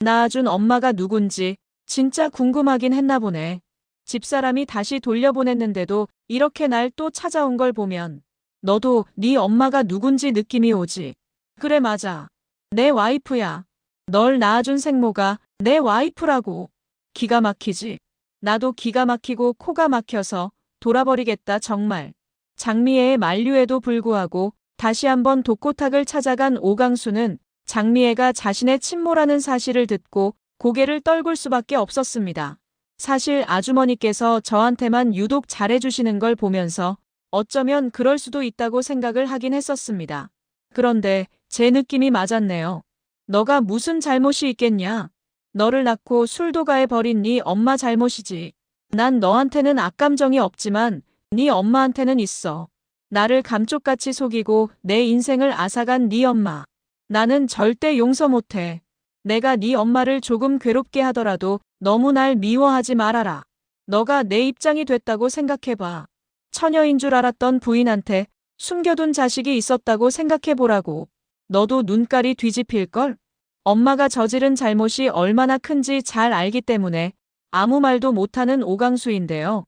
낳아준 엄마가 누군지 진짜 궁금하긴 했나 보네. 집사람이 다시 돌려보냈는데도 이렇게 날 또 찾아온 걸 보면 너도 네 엄마가 누군지 느낌이 오지. 그래 맞아. 내 와이프야. 널 낳아준 생모가 내 와이프라고. 기가 막히지. 나도 기가 막히고 코가 막혀서 돌아버리겠다 정말. 장미애의 만류에도 불구하고 다시 한번 독고탁을 찾아간 오강수는 장미애가 자신의 친모라는 사실을 듣고 고개를 떨굴 수밖에 없었습니다. 사실 아주머니께서 저한테만 유독 잘해주시는 걸 보면서 어쩌면 그럴 수도 있다고 생각을 하긴 했었습니다. 그런데 제 느낌이 맞았네요. 너가 무슨 잘못이 있겠냐? 너를 낳고 술도가에 버린 네 엄마 잘못이지. 난 너한테는 악감정이 없지만 네 엄마한테는 있어. 나를 감쪽같이 속이고 내 인생을 앗아간 네 엄마. 나는 절대 용서 못해. 내가 네 엄마를 조금 괴롭게 하더라도 너무 날 미워하지 말아라. 너가 내 입장이 됐다고 생각해봐. 처녀인 줄 알았던 부인한테 숨겨둔 자식이 있었다고 생각해보라고. 너도 눈깔이 뒤집힐걸? 엄마가 저지른 잘못이 얼마나 큰지 잘 알기 때문에 아무 말도 못하는 오강수인데요.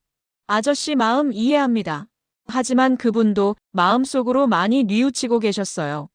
아저씨 마음 이해합니다. 하지만 그분도 마음속으로 많이 뉘우치고 계셨어요.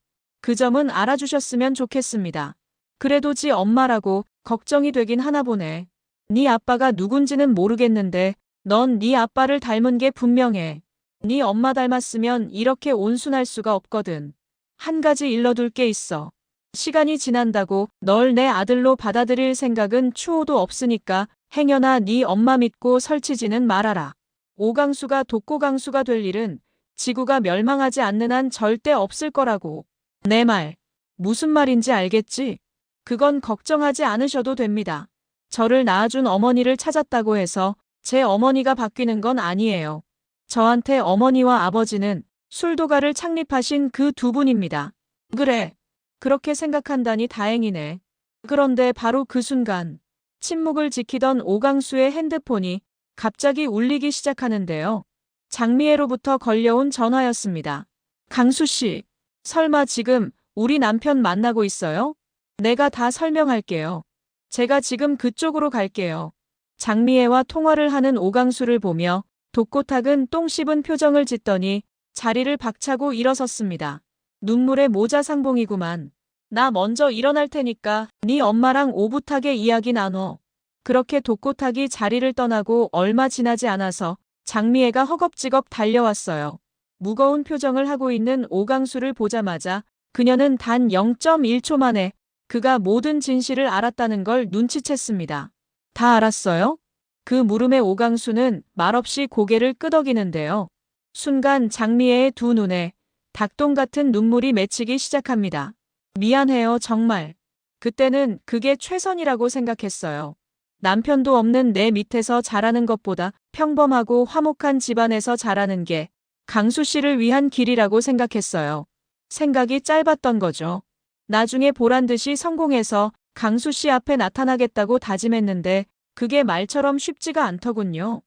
그 점은 알아주셨으면 좋겠습니다. 그래도 지 엄마라고 걱정이 되긴 하나 보네. 네 아빠가 누군지는 모르겠는데 넌 네 아빠를 닮은 게 분명해. 네 엄마 닮았으면 이렇게 온순할 수가 없거든. 한 가지 일러둘 게 있어. 시간이 지난다고 널 내 아들로 받아들일 생각은 추호도 없으니까 행여나 네 엄마 믿고 설치지는 말아라. 오강수가 독고강수가 될 일은 지구가 멸망하지 않는 한 절대 없을 거라고. 내 말. 무슨 말인지 알겠지? 그건 걱정하지 않으셔도 됩니다. 저를 낳아준 어머니를 찾았다고 해서 제 어머니가 바뀌는 건 아니에요. 저한테 어머니와 아버지는 술도가를 창립하신 그 두 분입니다. 그래. 그렇게 생각한다니 다행이네. 그런데 바로 그 순간 침묵을 지키던 오강수의 핸드폰이 갑자기 울리기 시작하는데요. 장미애로부터 걸려온 전화였습니다. 강수 씨, 설마 지금 우리 남편 만나고 있어요? 내가 다 설명할게요. 제가 지금 그쪽으로 갈게요. 장미애와 통화를 하는 오강수를 보며 독고탁은 똥 씹은 표정을 짓더니 자리를 박차고 일어섰습니다. 눈물의 모자 상봉이구만. 나 먼저 일어날 테니까 네 엄마랑 오붓하게 이야기 나눠. 그렇게 독고탁이 자리를 떠나고 얼마 지나지 않아서 장미애가 허겁지겁 달려왔어요. 무거운 표정을 하고 있는 오강수를 보자마자 그녀는 단 0.1초 만에 그가 모든 진실을 알았다는 걸 눈치챘습니다. 다 알았어요? 그 물음에 오강수는 말없이 고개를 끄덕이는데요. 순간 장미애의 두 눈에 닭똥 같은 눈물이 맺히기 시작합니다. 미안해요, 정말. 그때는 그게 최선이라고 생각했어요. 남편도 없는 내 밑에서 자라는 것보다 평범하고 화목한 집안에서 자라는 게 강수 씨를 위한 길이라고 생각했어요. 생각이 짧았던 거죠. 나중에 보란 듯이 성공해서 강수 씨 앞에 나타나겠다고 다짐했는데 그게 말처럼 쉽지가 않더군요.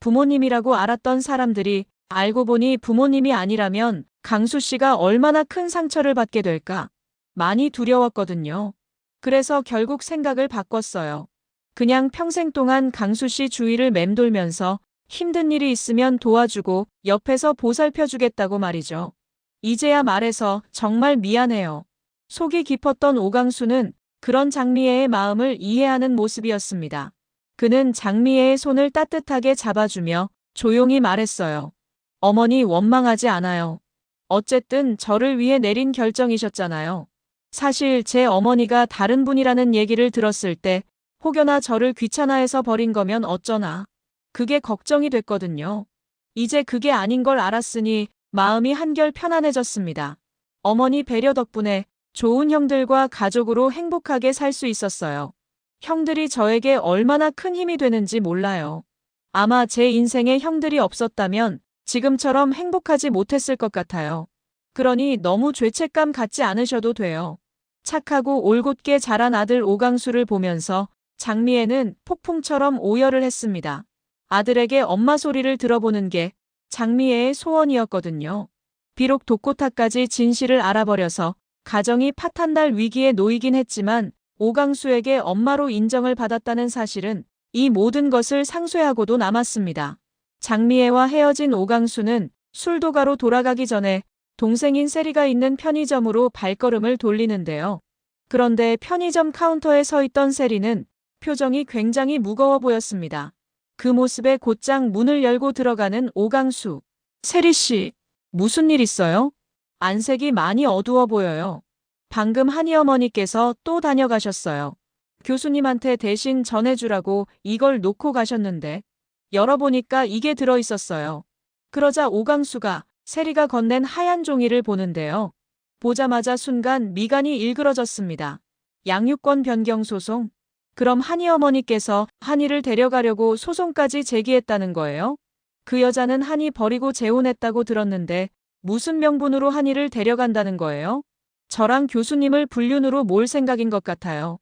부모님이라고 알았던 사람들이 알고 보니 부모님이 아니라면 강수 씨가 얼마나 큰 상처를 받게 될까 많이 두려웠거든요. 그래서 결국 생각을 바꿨어요. 그냥 평생 동안 강수 씨 주위를 맴돌면서 힘든 일이 있으면 도와주고 옆에서 보살펴 주겠다고 말이죠. 이제야 말해서 정말 미안해요. 속이 깊었던 오강수는 그런 장미애의 마음을 이해하는 모습이었습니다. 그는 장미애의 손을 따뜻하게 잡아주며 조용히 말했어요. 어머니 원망하지 않아요. 어쨌든 저를 위해 내린 결정이셨잖아요. 사실 제 어머니가 다른 분이라는 얘기를 들었을 때 혹여나 저를 귀찮아해서 버린 거면 어쩌나. 그게 걱정이 됐거든요. 이제 그게 아닌 걸 알았으니 마음이 한결 편안해졌습니다. 어머니 배려 덕분에 좋은 형들과 가족으로 행복하게 살 수 있었어요. 형들이 저에게 얼마나 큰 힘이 되는지 몰라요. 아마 제 인생에 형들이 없었다면 지금처럼 행복하지 못했을 것 같아요. 그러니 너무 죄책감 갖지 않으셔도 돼요. 착하고 올곧게 자란 아들 오강수를 보면서 장미애는 폭풍처럼 오열을 했습니다. 아들에게 엄마 소리를 들어보는 게 장미애의 소원이었거든요. 비록 독고타까지 진실을 알아버려서 가정이 파탄날 위기에 놓이긴 했지만 오강수에게 엄마로 인정을 받았다는 사실은 이 모든 것을 상쇄하고도 남았습니다. 장미애와 헤어진 오강수는 술도가로 돌아가기 전에 동생인 세리가 있는 편의점으로 발걸음을 돌리는데요. 그런데 편의점 카운터에 서 있던 세리는 표정이 굉장히 무거워 보였습니다. 그 모습에 곧장 문을 열고 들어가는 오강수. 세리 씨, 무슨 일 있어요? 안색이 많이 어두워 보여요. 방금 한이 어머니께서 또 다녀가셨어요. 교수님한테 대신 전해주라고 이걸 놓고 가셨는데 열어보니까 이게 들어있었어요. 그러자 오강수가 세리가 건넨 하얀 종이를 보는데요. 보자마자 순간 미간이 일그러졌습니다. 양육권 변경 소송? 그럼 한이 어머니께서 한이를 데려가려고 소송까지 제기했다는 거예요? 그 여자는 한이 버리고 재혼했다고 들었는데 무슨 명분으로 한이를 데려간다는 거예요? 저랑 교수님을 불륜으로 몰 생각인 것 같아요.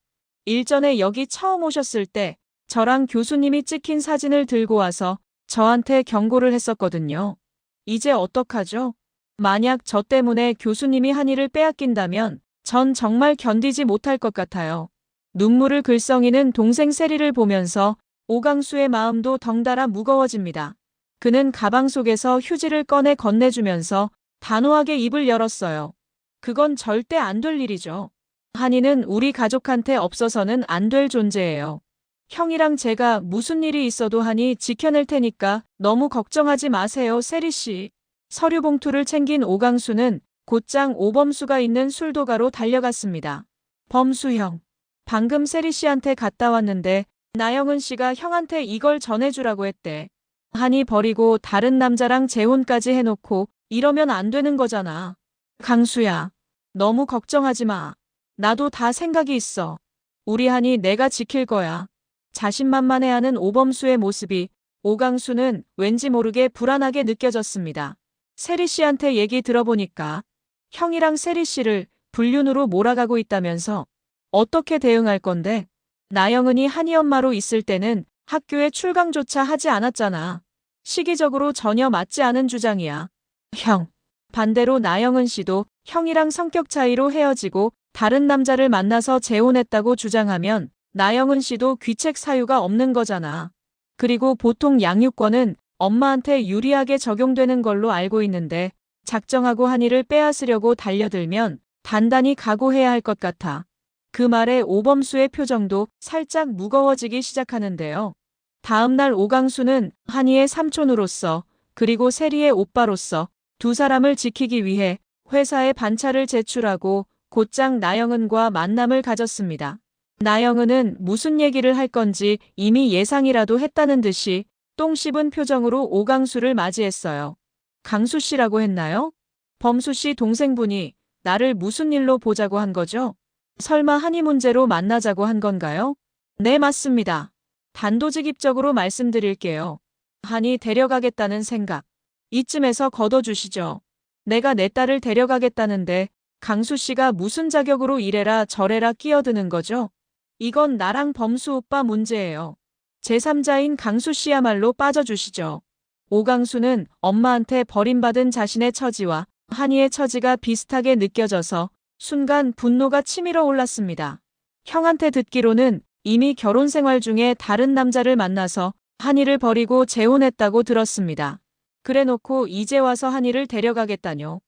일전에 여기 처음 오셨을 때 저랑 교수님이 찍힌 사진을 들고 와서 저한테 경고를 했었거든요. 이제 어떡하죠? 만약 저 때문에 교수님이 한이를 빼앗긴다면 전 정말 견디지 못할 것 같아요. 눈물을 글썽이는 동생 세리를 보면서 오강수의 마음도 덩달아 무거워집니다. 그는 가방 속에서 휴지를 꺼내 건네주면서 단호하게 입을 열었어요. 그건 절대 안 될 일이죠. 한이는 우리 가족한테 없어서는 안 될 존재예요. 형이랑 제가 무슨 일이 있어도 하니 지켜낼 테니까 너무 걱정하지 마세요, 세리 씨. 서류 봉투를 챙긴 오강수는 곧장 오범수가 있는 술도가로 달려갔습니다. 범수 형. 방금 세리 씨한테 갔다 왔는데 나영은 씨가 형한테 이걸 전해주라고 했대. 한이 버리고 다른 남자랑 재혼까지 해놓고 이러면 안 되는 거잖아. 강수야. 너무 걱정하지 마. 나도 다 생각이 있어. 우리 한이 내가 지킬 거야. 자신만만해하는 오범수의 모습이 오강수는 왠지 모르게 불안하게 느껴졌습니다. 세리 씨한테 얘기 들어보니까 형이랑 세리 씨를 불륜으로 몰아가고 있다면서 어떻게 대응할 건데? 나영은이 한이 엄마로 있을 때는 학교에 출강조차 하지 않았잖아. 시기적으로 전혀 맞지 않은 주장이야. 형. 반대로 나영은 씨도 형이랑 성격 차이로 헤어지고 다른 남자를 만나서 재혼했다고 주장하면 나영은 씨도 귀책 사유가 없는 거잖아. 그리고 보통 양육권은 엄마한테 유리하게 적용되는 걸로 알고 있는데 작정하고 한이를 빼앗으려고 달려들면 단단히 각오해야 할 것 같아. 그 말에 오범수의 표정도 살짝 무거워지기 시작하는데요. 다음 날 오강수는 한이의 삼촌으로서 그리고 세리의 오빠로서 두 사람을 지키기 위해 회사에 반차를 제출하고 곧장 나영은과 만남을 가졌습니다. 나영은은 무슨 얘기를 할 건지 이미 예상이라도 했다는 듯이 똥 씹은 표정으로 오강수를 맞이했어요. 강수 씨라고 했나요? 범수 씨 동생분이 나를 무슨 일로 보자고 한 거죠? 설마 한이 문제로 만나자고 한 건가요? 네, 맞습니다. 단도직입적으로 말씀드릴게요. 한이 데려가겠다는 생각. 이쯤에서 걷어주시죠. 내가 내 딸을 데려가겠다는데 강수 씨가 무슨 자격으로 이래라 저래라 끼어드는 거죠? 이건 나랑 범수 오빠 문제예요. 제3자인 강수 씨야말로 빠져주시죠. 오강수는 엄마한테 버림받은 자신의 처지와 한이의 처지가 비슷하게 느껴져서 순간 분노가 치밀어 올랐습니다. 형한테 듣기로는 이미 결혼 생활 중에 다른 남자를 만나서 한이를 버리고 재혼했다고 들었습니다. 그래 놓고 이제 와서 한이를 데려가겠다뇨.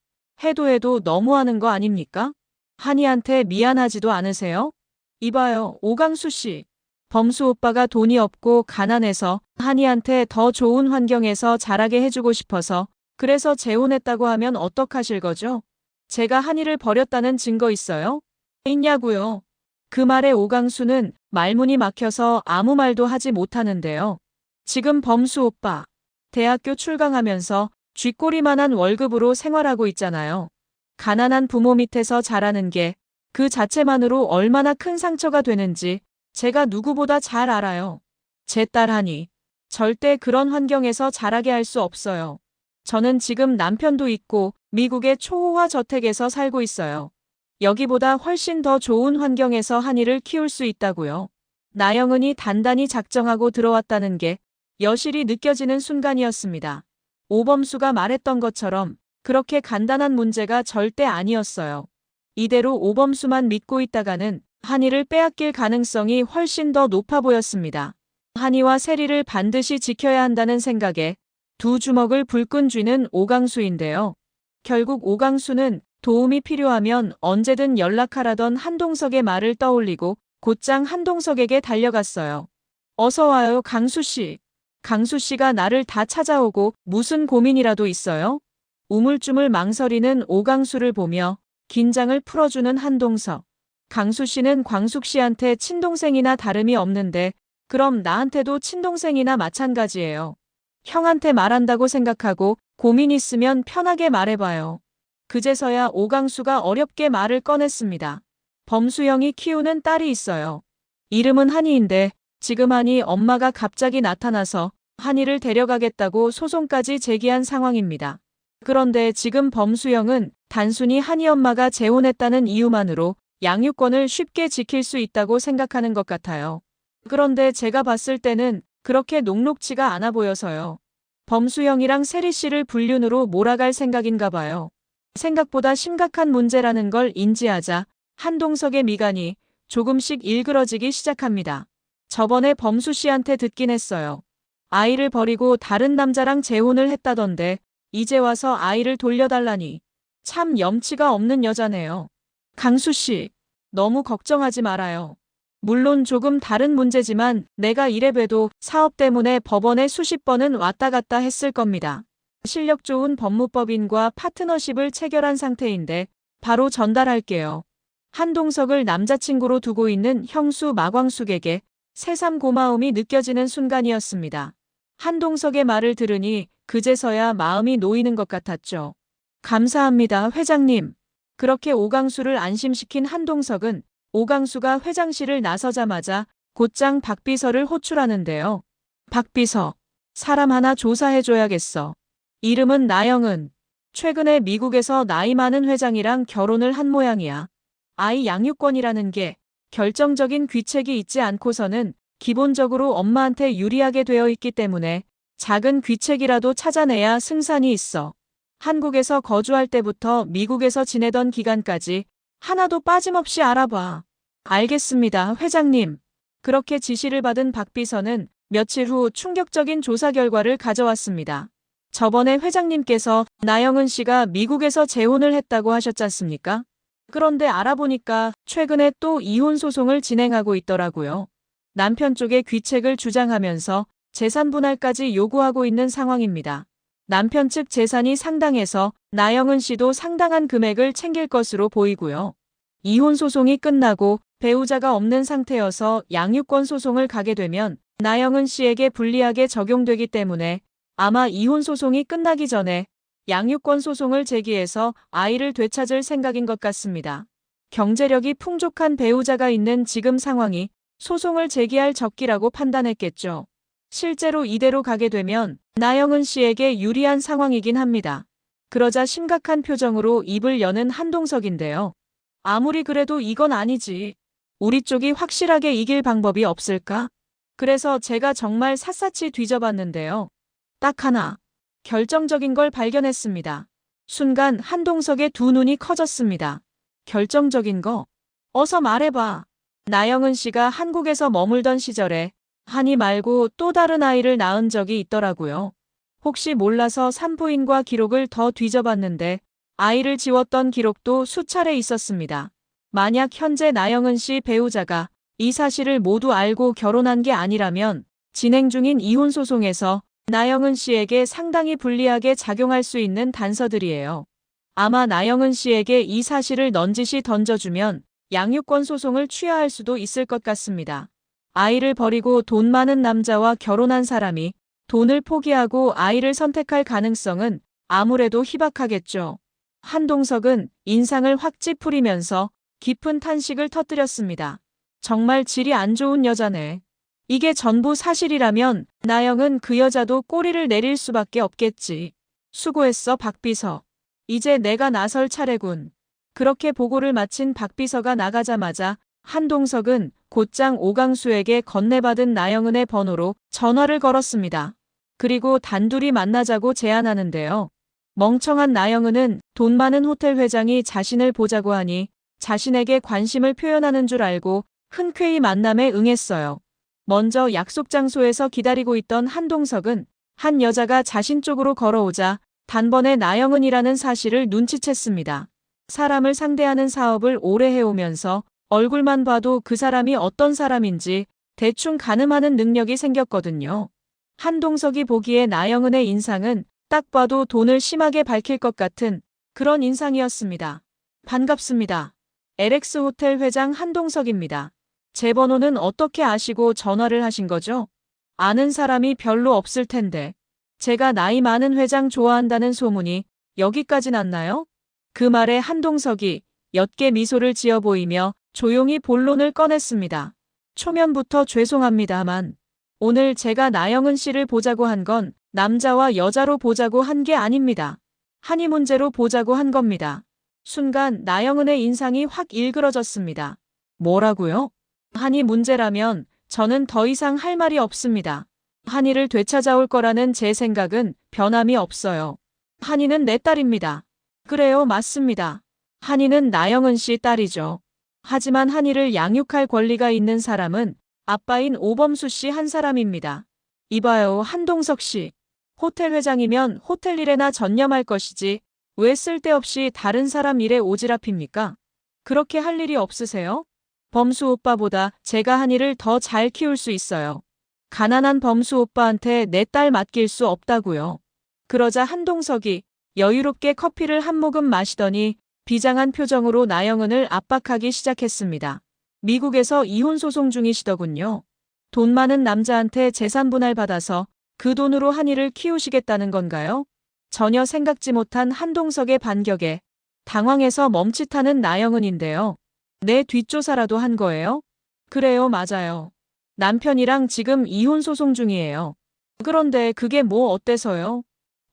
해도 해도 너무하는 거 아닙니까? 한이한테 미안하지도 않으세요? 이봐요, 오강수 씨. 범수 오빠가 돈이 없고 가난해서 한이한테 더 좋은 환경에서 자라게 해주고 싶어서 그래서 재혼했다고 하면 어떡하실 거죠? 제가 한이를 버렸다는 증거 있어요? 있냐고요? 그 말에 오강수는 말문이 막혀서 아무 말도 하지 못하는데요. 지금 범수 오빠, 대학교 출강하면서 쥐꼬리만한 월급으로 생활하고 있잖아요. 가난한 부모 밑에서 자라는 게 그 자체만으로 얼마나 큰 상처가 되는지 제가 누구보다 잘 알아요. 제 딸 하니 절대 그런 환경에서 자라게 할 수 없어요. 저는 지금 남편도 있고 미국의 초호화 저택에서 살고 있어요. 여기보다 훨씬 더 좋은 환경에서 한이를 키울 수 있다고요. 나영은이 단단히 작정하고 들어왔다는 게 여실히 느껴지는 순간이었습니다. 오범수가 말했던 것처럼 그렇게 간단한 문제가 절대 아니었어요. 이대로 오범수만 믿고 있다가는 한이를 빼앗길 가능성이 훨씬 더 높아 보였습니다. 한이와 세리를 반드시 지켜야 한다는 생각에 두 주먹을 불끈 쥐는 오강수인데요. 결국 오강수는 도움이 필요하면 언제든 연락하라던 한동석의 말을 떠올리고 곧장 한동석에게 달려갔어요. 어서 와요, 강수 씨. 강수 씨가 나를 다 찾아오고 무슨 고민이라도 있어요? 우물쭈물 망설이는 오강수를 보며 긴장을 풀어주는 한동석. 강수 씨는 광숙 씨한테 친동생이나 다름이 없는데 그럼 나한테도 친동생이나 마찬가지예요. 형한테 말한다고 생각하고 고민 있으면 편하게 말해봐요. 그제서야 오강수가 어렵게 말을 꺼냈습니다. 범수형이 키우는 딸이 있어요. 이름은 한이인데 지금 한이 엄마가 갑자기 나타나서 한이를 데려가겠다고 소송까지 제기한 상황입니다. 그런데 지금 범수형은 단순히 한이 엄마가 재혼했다는 이유만으로 양육권을 쉽게 지킬 수 있다고 생각하는 것 같아요. 그런데 제가 봤을 때는 그렇게 녹록치가 않아 보여서요. 범수형이랑 세리 씨를 불륜으로 몰아갈 생각인가 봐요. 생각보다 심각한 문제라는 걸 인지하자 한동석의 미간이 조금씩 일그러지기 시작합니다. 저번에 범수 씨한테 듣긴 했어요. 아이를 버리고 다른 남자랑 재혼을 했다던데 이제 와서 아이를 돌려달라니 참 염치가 없는 여자네요. 강수 씨, 너무 걱정하지 말아요. 물론 조금 다른 문제지만 내가 이래봬도 사업 때문에 법원에 수십 번은 왔다 갔다 했을 겁니다. 실력 좋은 법무법인과 파트너십을 체결한 상태인데 바로 전달할게요. 한동석을 남자친구로 두고 있는 형수 마광숙에게 새삼 고마움이 느껴지는 순간이었습니다. 한동석의 말을 들으니 그제서야 마음이 놓이는 것 같았죠. 감사합니다, 회장님. 그렇게 오강수를 안심시킨 한동석은 오강수가 회장실을 나서자마자 곧장 박비서를 호출하는데요. 박비서, 사람 하나 조사해줘야겠어. 이름은 나영은. 최근에 미국에서 나이 많은 회장이랑 결혼을 한 모양이야. 아이 양육권이라는 게 결정적인 귀책이 있지 않고서는 기본적으로 엄마한테 유리하게 되어 있기 때문에 작은 귀책이라도 찾아내야 승산이 있어. 한국에서 거주할 때부터 미국에서 지내던 기간까지 하나도 빠짐없이 알아봐. 알겠습니다, 회장님. 그렇게 지시를 받은 박 비서는 며칠 후 충격적인 조사 결과를 가져왔습니다. 저번에 회장님께서 나영은 씨가 미국에서 재혼을 했다고 하셨지 않습니까? 그런데 알아보니까 최근에 또 이혼 소송을 진행하고 있더라고요. 남편 쪽에 귀책을 주장하면서 재산 분할까지 요구하고 있는 상황입니다. 남편 측 재산이 상당해서 나영은 씨도 상당한 금액을 챙길 것으로 보이고요. 이혼 소송이 끝나고 배우자가 없는 상태여서 양육권 소송을 가게 되면 나영은 씨에게 불리하게 적용되기 때문에 아마 이혼 소송이 끝나기 전에 양육권 소송을 제기해서 아이를 되찾을 생각인 것 같습니다. 경제력이 풍족한 배우자가 있는 지금 상황이 소송을 제기할 적기라고 판단했겠죠. 실제로 이대로 가게 되면 나영은 씨에게 유리한 상황이긴 합니다. 그러자 심각한 표정으로 입을 여는 한동석인데요. 아무리 그래도 이건 아니지. 우리 쪽이 확실하게 이길 방법이 없을까? 그래서 제가 정말 샅샅이 뒤져봤는데요. 딱 하나. 결정적인 걸 발견했습니다. 순간 한동석의 두 눈이 커졌습니다. 결정적인 거? 어서 말해봐. 나영은 씨가 한국에서 머물던 시절에 한이 말고 또 다른 아이를 낳은 적이 있더라고요. 혹시 몰라서 산부인과 기록을 더 뒤져봤는데 아이를 지웠던 기록도 수차례 있었습니다. 만약 현재 나영은 씨 배우자가 이 사실을 모두 알고 결혼한 게 아니라면 진행 중인 이혼 소송에서 나영은 씨에게 상당히 불리하게 작용할 수 있는 단서들이에요. 아마 나영은 씨에게 이 사실을 넌지시 던져주면 양육권 소송을 취하할 수도 있을 것 같습니다. 아이를 버리고 돈 많은 남자와 결혼한 사람이 돈을 포기하고 아이를 선택할 가능성은 아무래도 희박하겠죠. 한동석은 인상을 확 찌푸리면서 깊은 탄식을 터뜨렸습니다. 정말 질이 안 좋은 여자네. 이게 전부 사실이라면 나영은 그 여자도 꼬리를 내릴 수밖에 없겠지. 수고했어 박비서. 이제 내가 나설 차례군. 그렇게 보고를 마친 박비서가 나가자마자 한동석은 곧장 오강수에게 건네받은 나영은의 번호로 전화를 걸었습니다. 그리고 단둘이 만나자고 제안하는데요. 멍청한 나영은은 돈 많은 호텔 회장이 자신을 보자고 하니 자신에게 관심을 표현하는 줄 알고 흔쾌히 만남에 응했어요. 먼저 약속 장소에서 기다리고 있던 한동석은 한 여자가 자신 쪽으로 걸어오자 단번에 나영은이라는 사실을 눈치챘습니다. 사람을 상대하는 사업을 오래 해오면서 얼굴만 봐도 그 사람이 어떤 사람인지 대충 가늠하는 능력이 생겼거든요. 한동석이 보기에 나영은의 인상은 딱 봐도 돈을 심하게 밝힐 것 같은 그런 인상이었습니다. 반갑습니다. LX 호텔 회장 한동석입니다. 제 번호는 어떻게 아시고 전화를 하신 거죠? 아는 사람이 별로 없을 텐데. 제가 나이 많은 회장 좋아한다는 소문이 여기까지 났나요? 그 말에 한동석이 옅게 미소를 지어 보이며 조용히 본론을 꺼냈습니다. 초면부터 죄송합니다만 오늘 제가 나영은 씨를 보자고 한 건 남자와 여자로 보자고 한 게 아닙니다. 한이 문제로 보자고 한 겁니다. 순간 나영은의 인상이 확 일그러졌습니다. 뭐라고요? 한이 문제라면 저는 더 이상 할 말이 없습니다. 한이를 되찾아올 거라는 제 생각은 변함이 없어요. 한이는 내 딸입니다. 그래요, 맞습니다. 한이는 나영은 씨 딸이죠. 하지만 한이를 양육할 권리가 있는 사람은 아빠인 오범수 씨 한 사람입니다. 이봐요, 한동석 씨. 호텔 회장이면 호텔 일에나 전념할 것이지 왜 쓸데없이 다른 사람 일에 오지랖입니까? 그렇게 할 일이 없으세요? 범수 오빠보다 제가 한이를 더 잘 키울 수 있어요. 가난한 범수 오빠한테 내 딸 맡길 수 없다고요. 그러자 한동석이 여유롭게 커피를 한 모금 마시더니 비장한 표정으로 나영은을 압박하기 시작했습니다. 미국에서 이혼 소송 중이시더군요. 돈 많은 남자한테 재산 분할 받아서 그 돈으로 한이를 키우시겠다는 건가요? 전혀 생각지 못한 한동석의 반격에 당황해서 멈칫하는 나영은인데요. 내 뒷조사라도 한 거예요? 그래요, 맞아요. 남편이랑 지금 이혼 소송 중이에요. 그런데 그게 뭐 어때서요?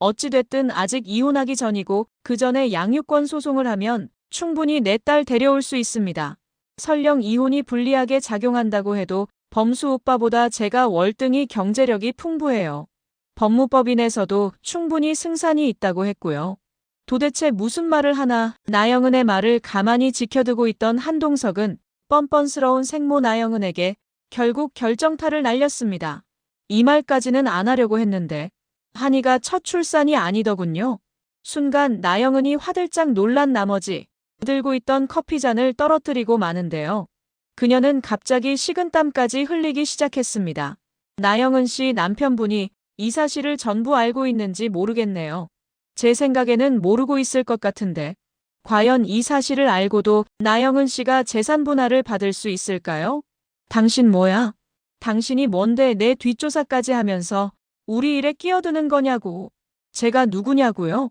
어찌됐든 아직 이혼하기 전이고 그 전에 양육권 소송을 하면 충분히 내 딸 데려올 수 있습니다. 설령 이혼이 불리하게 작용한다고 해도 범수 오빠보다 제가 월등히 경제력이 풍부해요. 법무법인에서도 충분히 승산이 있다고 했고요. 도대체 무슨 말을 하나 나영은의 말을 가만히 지켜두고 있던 한동석은 뻔뻔스러운 생모 나영은에게 결국 결정타를 날렸습니다. 이 말까지는 안 하려고 했는데 한이가 첫 출산이 아니더군요. 순간 나영은이 화들짝 놀란 나머지 들고 있던 커피잔을 떨어뜨리고 마는데요. 그녀는 갑자기 식은땀까지 흘리기 시작했습니다. 나영은 씨 남편분이 이 사실을 전부 알고 있는지 모르겠네요. 제 생각에는 모르고 있을 것 같은데. 과연 이 사실을 알고도 나영은 씨가 재산 분할을 받을 수 있을까요? 당신 뭐야? 당신이 뭔데 내 뒷조사까지 하면서 우리 일에 끼어드는 거냐고. 제가 누구냐고요?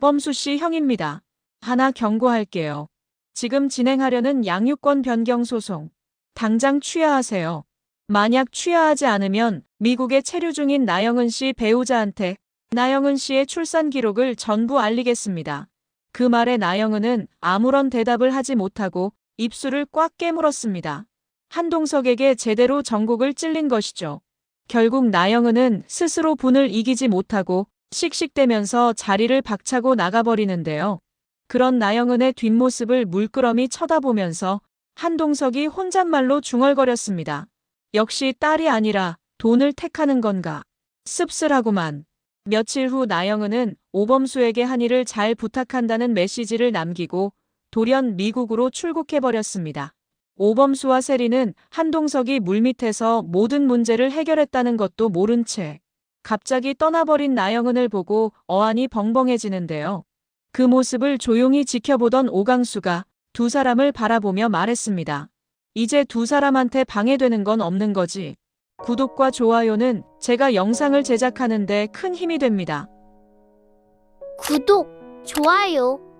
범수 씨 형입니다. 하나 경고할게요. 지금 진행하려는 양육권 변경 소송. 당장 취하하세요. 만약 취하하지 않으면 미국에 체류 중인 나영은 씨 배우자한테 나영은 씨의 출산 기록을 전부 알리겠습니다. 그 말에 나영은은 아무런 대답을 하지 못하고 입술을 꽉 깨물었습니다. 한동석에게 제대로 전곡을 찔린 것이죠. 결국 나영은은 스스로 분을 이기지 못하고 씩씩대면서 자리를 박차고 나가버리는데요. 그런 나영은의 뒷모습을 물끄러미 쳐다보면서 한동석이 혼잣말로 중얼거렸습니다. 역시 딸이 아니라 돈을 택하는 건가. 씁쓸하구만. 며칠 후 나영은은 오범수에게 한일을 잘 부탁한다는 메시지를 남기고 돌연 미국으로 출국해버렸습니다. 오범수와 세리는 한동석이 물밑에서 모든 문제를 해결했다는 것도 모른 채 갑자기 떠나버린 나영은을 보고 어안이 벙벙해지는데요. 그 모습을 조용히 지켜보던 오강수가 두 사람을 바라보며 말했습니다. 이제 두 사람한테 방해되는 건 없는 거지. 구독과 좋아요는 제가 영상을 제작하는데 큰 힘이 됩니다. 구독, 좋아요